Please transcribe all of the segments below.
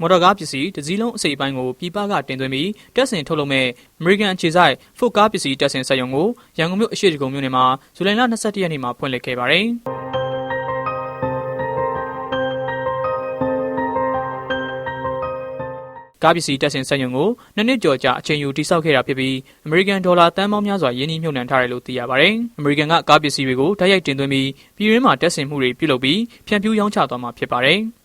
မော်တော်ကားပစ္စည်းတစ်စည်းလုံးအစိပ်အပိုင်းကိုပြည်ပကတင်သွင်းပြီးတက်ဆင်ထုတ်လုပ်မဲ့ American အခြေစိုက် Ford ကားပစ္စည်းတက်ဆင်စက်ရုံကိုရန်ကုန်မြို့အရှိတကုံမြို့နယ်မှာဇူလိုင်လ22ရက်နေ့မှာဖွင့်လှစ်ခဲ့ပါတယ်။ကားပစ္စည်းတက်ဆင်စက်ရုံကိုနှစ်နှစ်ကျော်ကြာအချိန်ယူတိစောက်ခဲ့တာဖြစ်ပြီး American ဒေါ်လာတန်ပေါင်းများစွာယင်းနှိမ့်မြှုပ်နှံထားတယ်လို့သိရပါတယ်။ American ကကားပစ္စည်းတွေကိုတိုက်ရိုက်တင်သွင်းပြီးပြည်တွင်းမှာတက်ဆင်မှုတွေပြုလုပ်ပြီးဖြန့်ဖြူးရောင်းချသွားမှာဖြစ်ပါတယ်။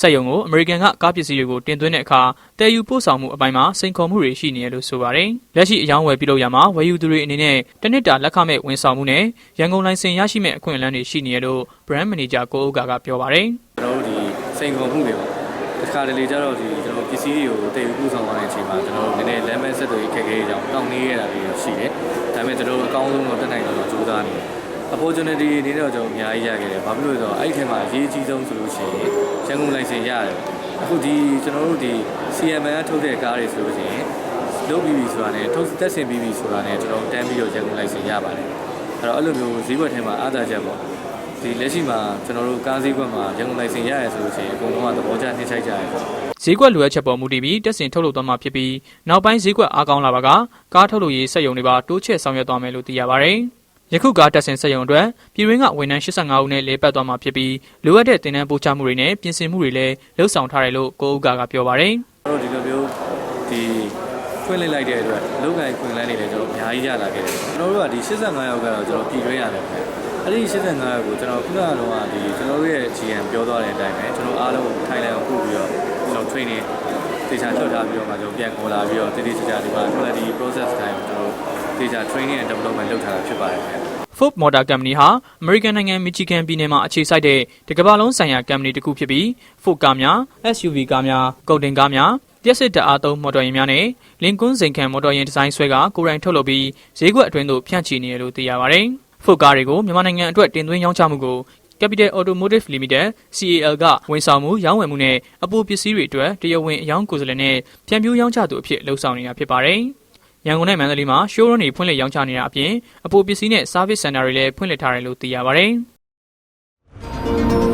စက်ရုံကို အမေရိကန်က ကားပစ္စည်းတွေကိုတင်သွင်းတဲ့အခါတည်ယူပို့ဆောင်မှုအပိုင်းမှာ စိန်ခေါ်မှုတွေ ရှိနေတယ်လို့ ဆိုပါတယ်။လက်ရှိအယောင်းဝယ်ပြုလုပ်ရမှာ ဝယ်ယူသူတွေအနေနဲ့ တစ်နှစ်တာ လက်ခမဲ့ ဝန်ဆောင်မှုနဲ့ ရန်ကုန်လိုင်စင်ရရှိမဲ့အခွင့်အလမ်းတွေ ရှိနေတယ်လို့ brand manager ကိုဥက္ကာက ပြောပါတယ်။ကျွန်တော်တို့ဒီစိန်ခေါ်မှုတွေပေါ့တစ်ခါတလေကျတော့ဒီကျွန်တော်ပစ္စည်းတွေကိုတည်ယူပူဆောင်သွားတဲ့အချိန်မှာကျွန်တော်တို့နည်းနည်းလမ်းမဆက်တွေခက်ခဲကြအောင်တောင်းနေရတာတွေ ရှိတယ် ဒါပေမဲ့ ကျွန်တော်တို့ အကောင်းဆုံးတော့တက်နိုင်တော့ကြိုးစားနေတယ် opportunity အနေနဲ့တော့ကျွန်တော်အများကြီးရခဲ့တယ်ဘာဖြစ်လို့လဲဆိုတော့အဲ့ဒီထဲမှာအရေးကြီးဆုံးဆိုလို့ရှိရင်ရန်ကုန်လိုင်စင်ရတယ်အခုဒီကျွန်တော်တို့ဒီ CMN ကထုတ်တဲ့ကားတွေဆိုလို့ရှိရင်လုပ်ပြီးပြီဆိုတာနဲ့ထုတ်တက်ဆင်ပြီးပြီဆိုတာနဲ့ကျွန်တော်တန်းပြီးတော့ရန်ကုန်လိုင်စင်ရပါတယ်အဲ့တော့အဲ့လိုမျိုးဈေးကွက်ထဲမှာအားသာချက်ပေါ့ဒီလက်ရှိမှာကျွန်တော်တို့ကားဈေးကွက်မှာရန်ကုန်လိုင်စင်ရရဆိုလို့ရှိရင်အကုန်လုံးကသဘောကျနှိမ့်ချိုက်ကြရတယ်ပေါ့ဈေးကွက်လိုအပ်ချက်ပေါ်မူတည်ပြီးတက်ဆင်ထုတ်လုပ်သွားမှာဖြစ်ပြီးနောက်ပိုင်းဈေးကွက်အားကောင်းလာပါကကားထုတ်လုပ်ရေးစက်ရုံတွေပါတိုးချဲ့ဆောင်ရွက်သွားမယ်လို့သိရပါတယ်။ ယခုကားတက်ဆင်စက်ရုံအတွက်ပြည်တွင်းကဝန်ထမ်း85ဦးနဲ့လေပတ်သွားမှာဖြစ်ပြီးလိုအပ်တဲ့တင်နန်းပို့ချမှုတွေနဲ့ပြင်ဆင်မှုတွေလည်းလှုပ်ဆောင်ထားတယ်လို့ကိုဥက္ကာကပြောပါတယ်ကျွန်တော်တို့ဒီလိုမျိုးဒီဖွင့်လှစ်လိုက်တဲ့အတွက်လုံငိုင်ခွင်လန်းနေလည်းကျွန်တော်အများကြီးရလာခဲ့တယ်ကျွန်တော်တို့ကဒီ85ရောက်ကတော့ကျွန်တော်ပြည်တွင်းရတယ်ပဲအဲ့ဒီ85ရောက်ကိုကျွန်တော်ခုနကတော့ဒီကျွန်တော်တို့ရဲ့ GM ပြောသွားတဲ့အတိုင်းပဲကျွန်တော်အားလုံးထိုင်လန်ကိုပို့ပြီးတော့ကျွန်တော် training တေချာထုတ်ထားပြီးတော့မှကျွန်တော်ပြန်ခေါ်လာပြီးတော့တတိကျကျဒီမှာ quality process time ကျွ န်တော်တေချာ training and development လုပ်ထားတာဖြစ်ပါတယ်ခင်ဗျ။ Ford Motor Company ဟာ American နိုင်ငံ Michigan ပြည်နယ်မှာအခြေစိုက်တဲ့တကမ္ဘာလုံးဆိုင်ရာ company တစ်ခုဖြစ်ပြီး Ford ကားများ SUV ကားများကုန်တင်ကားများလျှက်စစ်ဓာတ်အားသုံးမော်တော်ယာဉ်များနဲ့လင်ကွန်းစိန်ခံမော်တော်ယာဉ်ဒီဇိုင်းဆွဲကကိုယ်တိုင်ထုတ်လုပ်ပြီးဈေးကွက်အတွင်းသို့ဖြန့်ချီနေတယ်လို့သိရပါတယ်။ Ford ကားတွေကိုမြန်မာနိုင်ငံအတွက်တင်သွင်းရောင်းချမှုကို Capital Automotive Limited CAL ကဝန်ဆောင်မှုရောင်းဝယ်မှုနဲ့အပိုပစ္စည်းတွေအတွက်တရားဝင်အယောင်းကိုယ်စားလှယ်နဲ့ဖြန့်ဖြူးရောင်းချသူအဖြစ်လှုပ်ဆောင်နေတာဖြစ်ပါတယ်။ ရန်ကုန်နဲ့မန္တလေးမှာ showroom တွေဖွင့်လှစ်ရောင်းချနေတာအပြင်အပိုပစ္စည်းနဲ့ service center တွေလည်းဖွင့်လှစ်ထားတယ်လို့သိရပါဗျ။